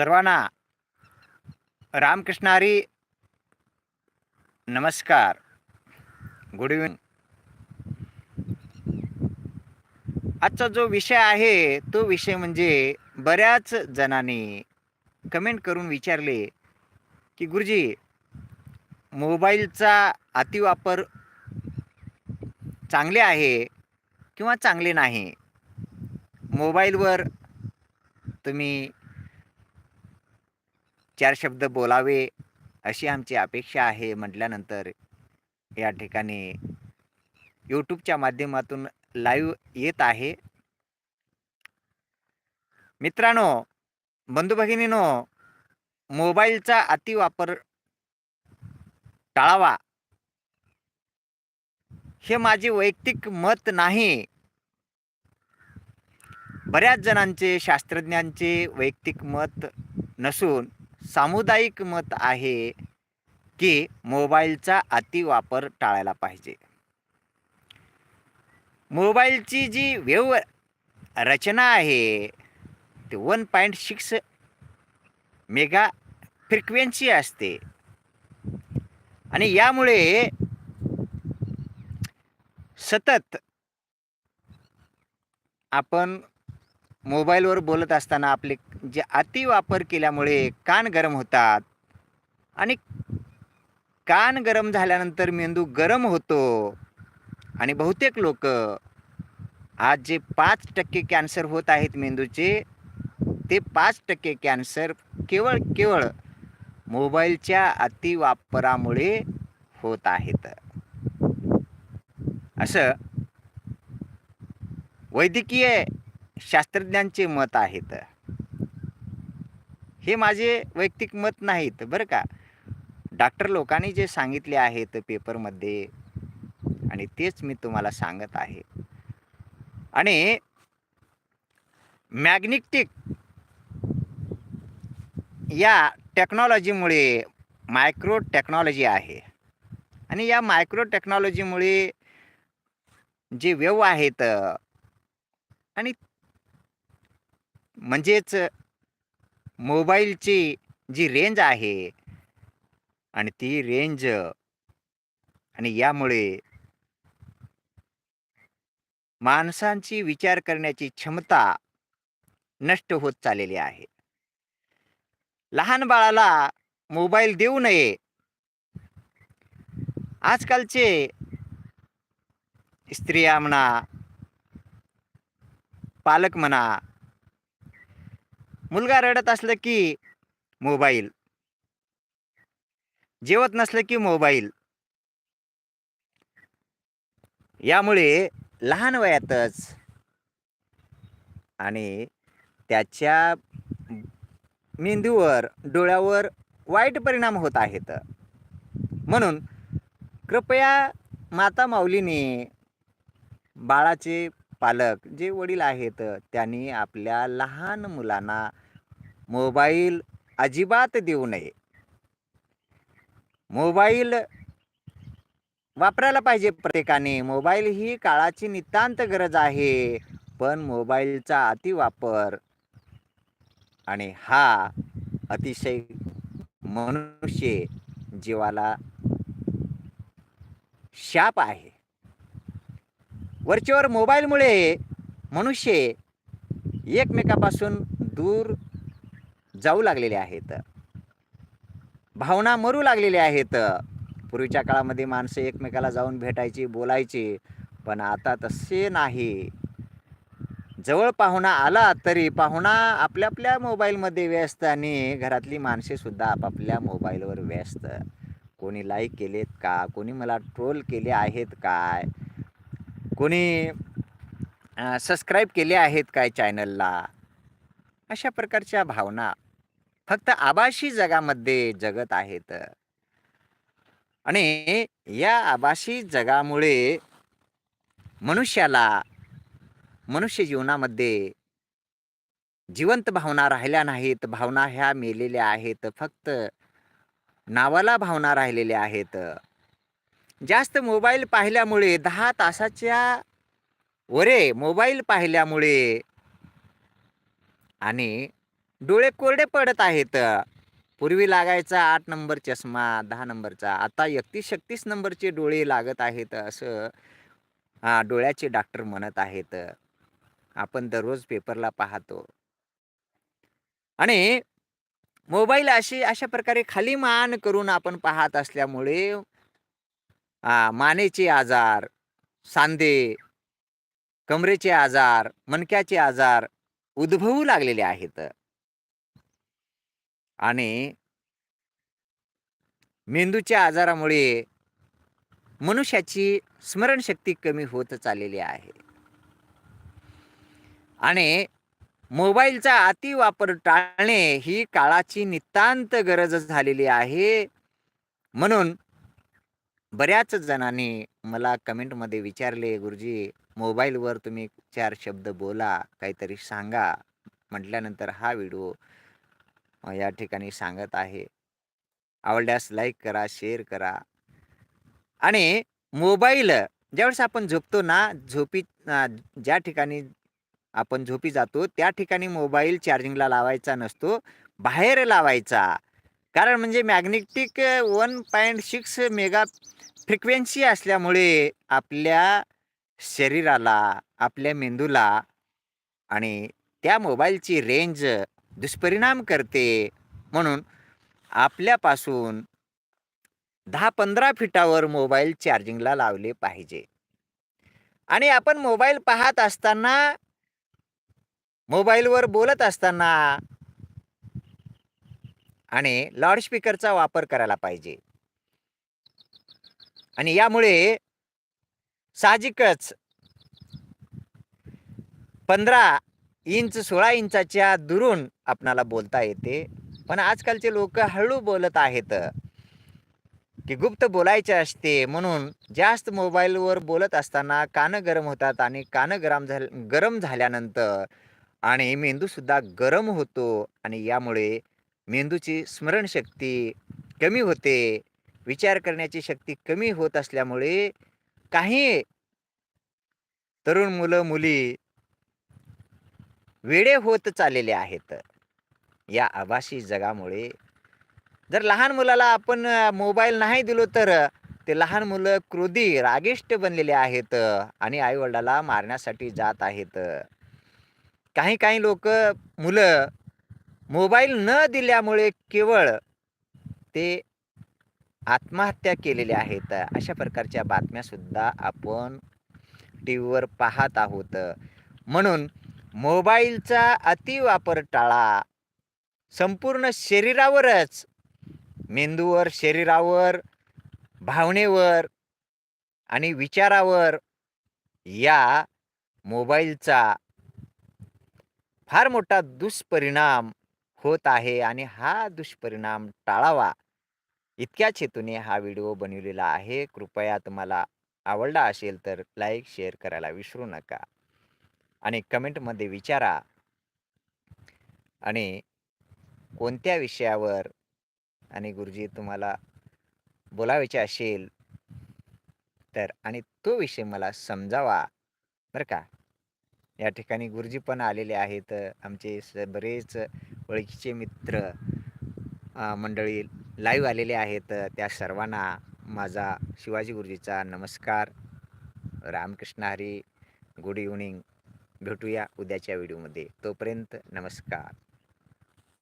सर्वांना रामकृष्णारी नमस्कार. Good evening आजचा जो विषय आहे तो विषय म्हणजे बऱ्याच जणांनी कमेंट करून विचारले की गुरुजी मोबाईलचा अतिवापर चांगले आहे किंवा चांगले नाही? मोबाईलवर तुम्ही चार शब्द बोलावे अशी आमची अपेक्षा आहे म्हटल्यानंतर या ठिकाणी यूट्यूबच्या माध्यमातून लाईव्ह येत आहे. मित्रांनो बंधू भगिनीनो मोबाईलचा अतिवापर टाळावा. हे माझे वैयक्तिक मत नाही. बऱ्याच जणांचे शास्त्रज्ञांचे वैयक्तिक मत नसून सामुदायिक मत आहे की मोबाईलचा अतिवापर टाळायला पाहिजे. मोबाईलची जी व्यव रचना आहे ते one point six mega frequency असते. आणि यामुळे सतत आपण मोबाईलवर बोलत असताना आपले जे अतिवापर केल्यामुळे कान गरम होतात. आणि कान गरम झाल्यानंतर मेंदू गरम होतो. आणि बहुतेक लोक आज जे पाच टक्के कॅन्सर होत आहेत मेंदूचे ते पाच टक्के कॅन्सर केवळ केवळ मोबाईलच्या अतिवापरामुळे होत आहेत. असं वैद्यकीय शास्त्रज्ञांचे मत आहेत. हे माझे वैयक्तिक मत नाहीत बरं का? डॉक्टर लोकांनी जे सांगितले आहेत पेपरमध्ये आणि तेच मी तुम्हाला सांगत आहे. आणि मॅग्नेटिक या टेक्नॉलॉजीमुळे मायक्रो टेक्नॉलॉजी आहे. आणि या मायक्रो टेक्नॉलॉजीमुळे जे व्यव आहेत आणि म्हणजेच मोबाईलची जी रेंज आहे आणि ती रेंज आणि यामुळे माणसांची विचार करण्याची क्षमता नष्ट होत चाललेली आहे. लहान बाळाला मोबाईल देऊ नये. आजकालचे स्त्रिया म्हणा पालक म्हणा मुलगा रडत असलं की मोबाईल. जेवत नसलं की मोबाईल. यामुळे लहान वयातच आणि त्याच्या मेंदूवर डोळ्यावर वाईट परिणाम होत आहेत. म्हणून कृपया माता माऊलीने बाळाचे पालक जे वडील आहेत त्यांनी आपल्या लहान मुलांना मोबाईल अजिबात देऊ नये. मोबाईल वापरायला पाहिजे प्रत्येकाने. मोबाईल ही काळाची नितांत गरज आहे. पण मोबाईलचा अतिवापर आणि हा अतिशय मनुष्य जीवाला शाप आहे. वरचेवर मोबाईलमुळे मनुष्य एकमेकापासून दूर जाऊ लागलेले आहेत. भावना मरू लागलेल्या आहेत. पूर्वीच्या काळामध्ये माणसं एकमेकाला जाऊन भेटायची बोलायची पण आता तसे नाही. जवळ पाहुणा आला तरी पाहुणा आपल्या आपल्या मोबाईलमध्ये व्यस्त आणि घरातली माणसेसुद्धा आपापल्या मोबाईलवर व्यस्त. कोणी लाईक केलेत का? कोणी मला ट्रोल केले आहेत काय? कोणी सबस्क्राईब केले आहेत काय चॅनलला अशा प्रकारच्या भावना फक्त आभासी जगामध्ये जगत आहेत आणि या आभासी जगामुळे मनुष्याला मनुष्य जीवनामध्ये जिवंत भावना राहिल्या नाहीत भावना ह्या मेलेल्या आहेत फक्त नावाला भावना राहिलेल्या आहेत. जास्त मोबाईल पाहिल्यामुळे दहा तासाच्या वरे मोबाईल पाहिल्यामुळे आणि डोळे कोरडे पडत आहेत. पूर्वी लागायचा आठ नंबर चष्मा दहा नंबरचा. आता एकतीस छत्तीस नंबरचे डोळे लागत आहेत असं हा, डोळ्याचे डॉक्टर म्हणत आहेत. आपण दररोज पेपरला पाहतो. आणि मोबाईल अशी अशा प्रकारे खाली मान करून आपण पाहत असल्यामुळे मानेचे आजार सांधे कमरेचे आजार मणक्याचे आजार उद्भवू लागलेले आहेत. आणि मेंदूच्या आजारामुळे मनुष्याची स्मरणशक्ती कमी होत चाललेली आहे. आणि मोबाईलचा अतिवापर टाळणे ही काळाची नितांत गरज झालेली आहे. म्हणून बऱ्याच जणांनी मला कमेंटमध्ये विचारले गुरुजी मोबाईलवर तुम्ही चार शब्द बोला काहीतरी सांगा. म्हटल्यानंतर हा व्हिडिओ या ठिकाणी सांगत आहे. आवडल्यास लाईक करा शेअर करा. आणि मोबाईल ज्यावेळेस आपण झोपतो ना झोपी ज्या ठिकाणी आपण झोपी जातो त्या ठिकाणी मोबाईल चार्जिंगला लावायचा नसतो बाहेर लावायचा. कारण म्हणजे magnetic one point six mega frequency असल्यामुळे आपल्या शरीराला आपल्या मेंदूला आणि त्या मोबाईलची रेंज दुष्परिणाम करते. म्हणून आपल्यापासून दहा पंधरा फिटावर मोबाईल चार्जिंगला लावले पाहिजे. आणि आपण मोबाईल पाहत असताना मोबाईलवर बोलत असताना आणि लाऊडस्पीकरचा वापर करायला पाहिजे. आणि यामुळे साहजिकच पंधरा इंच सोळा इंचाच्या दुरून आपणाला बोलता येते. पण आजकालचे लोक हळू बोलत आहेत. की गुप्त बोलायचे असते म्हणून जास्त मोबाईलवर बोलत असताना कानं गरम होतात आणि कानं गरम झाल गरम झाल्यानंतर आणि मेंदूसुद्धा गरम होतो आणि यामुळे मेंदूची स्मरणशक्ती कमी होते. विचार करण्याची शक्ती कमी होत असल्यामुळे काही तरुण मुलं मुली वेडे होत चाललेले आहेत. या आभासी जगामुळे जर लहान मुलाला आपण मोबाईल नाही दिलो तर ते लहान मुलं क्रोधी रागिष्ट बनलेले आहेत आणि आईवडिलाला मारण्यासाठी जात आहेत. काही काही लोक मुलं मोबाईल न दिल्यामुळे केवळ ते आत्महत्या केलेल्या आहेत. अशा प्रकारच्या बातम्यासुद्धा आपण टी व्हीवर पाहत आहोत. म्हणून मोबाईलचा अतिवापर टाळा. संपूर्ण शरीरावरच मेंदूवर शरीरावर भावनेवर आणि विचारावर या मोबाईलचा फार मोठा दुष्परिणाम होत आहे आणि हा दुष्परिणाम टाळावा. इतक्याच हेतूने हा व्हिडिओ बनवलेला आहे. कृपया तुम्हाला आवडला असेल तर लाईक शेअर करायला विसरू नका. आणि कमेंटमध्ये विचारा. आणि कोणत्या विषयावर आणि गुरुजी तुम्हाला बोलावायचे असेल तर आणि तो विषय मला समजावा बरं का? या ठिकाणी गुरुजी पण आलेले आहेत आमचे स बरेच ओळखीचे मित्र मंडळी लाईव्ह आलेले आहेत त्या सर्वांना माझा शिवाजी गुरुजीचा नमस्कार. रामकृष्ण हरी गुड इव्हनिंग भेटूया उद्याच्या व्हिडिओमध्ये. तोपर्यंत नमस्कार.